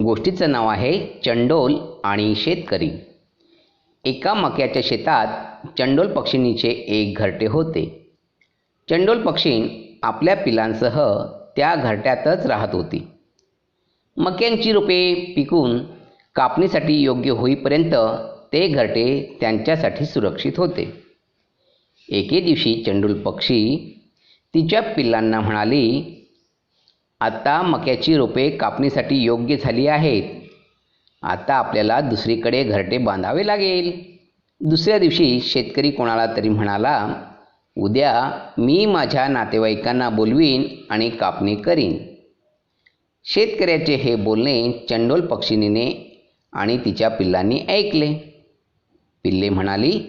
गोष्टीचं नाव आहे चंडोल आणि शेतकरी. एका मक्याच्या शेतात चंडोल पक्षिणीचे एक घरटे होते. चंडोल पक्षी आपल्या पिलांसह त्या घरट्यातच राहत होती. मक्यांची रोपे पिकून कापणीसाठी योग्य होईपर्यंत ते घरटे त्यांच्यासाठी सुरक्षित होते. एके दिवशी चंडोल पक्षी तिच्या पिल्लांना म्हणाली आता मक्याची रोपे कापणीसाठी योग्य झाली आहेत. आता आपल्याला दुसरीकडे घरटे बांधावे लागेल. दुसऱ्या दिवशी शेतकरी कोणाला तरी म्हणाला उद्या मी माझ्या नातेवाईकांना बोलवीन आणि कापणी करीन. शेतकऱ्याचे हे बोलणे चंडोल पक्षिणीने आणि तिच्या पिल्लांनी ऐकले. पिल्ले म्हणाली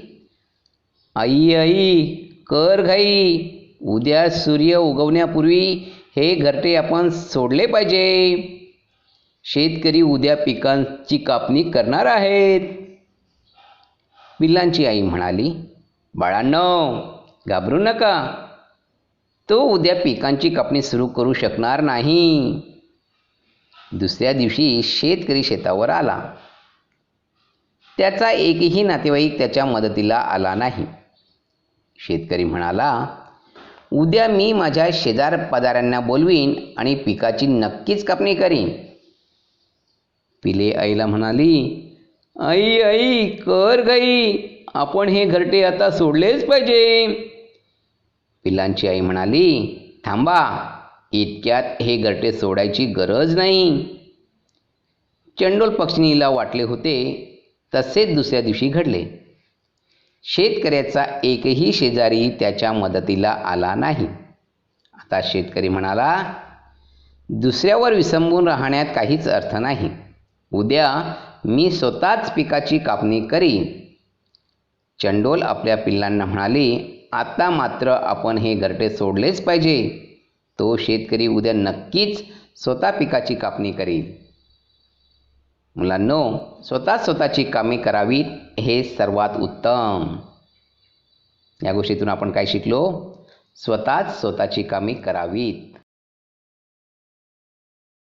आई आई कर घाई. उद्या सूर्य उगवण्यापूर्वी हे घरटे आपण सोडले पाहिजे. शेतकरी उद्या पिकांची कापणी करणार आहेत. पिल्लांची आई म्हणाली बाळांनो घाबरू नका. तो उद्या पिकांची कापणी सुरू करू शकणार नाही. दुसऱ्या दिवशी शेतकरी शेतावर आला. त्याचा एकही नातेवाईक त्याच्या मदतीला आला नाही. शेतकरी म्हणाला उद्या मी माझ्या शेजार पदाऱ्यांना बोलवीन आणि पिकाची नक्कीच कापणी करीन. पिले आईला म्हणाली आई आई कर गाई. आपण हे घरटे आता सोडलेच पाहिजे. पिलांची आई म्हणाली थांबा इतक्यात हे घरटे सोडायची गरज नाही. चंडोल पक्षिणीला वाटले होते तसेच दुसऱ्या दिवशी घडले. शेतकऱ्याचा एकही शेजारी त्याच्या मदतीला आला नाही. आता शेतकरी म्हणाला दुसऱ्यावर विसंबून राहण्यात काहीच अर्थ नाही. उद्या मी स्वतःच पिकाची कापणी करीन. चंडोल आपल्या पिल्लांना म्हणाली आता मात्र आपण हे घरटे सोडलेच पाहिजे. तो शेतकरी उद्या नक्कीच स्वतः पिकाची कापणी करील. मुलांनो स्वतः स्वतःची कामे करावीत हे सर्वात उत्तम. या गोष्टीतून आपण काय शिकलो? स्वतःच स्वतःची कामे करावीत.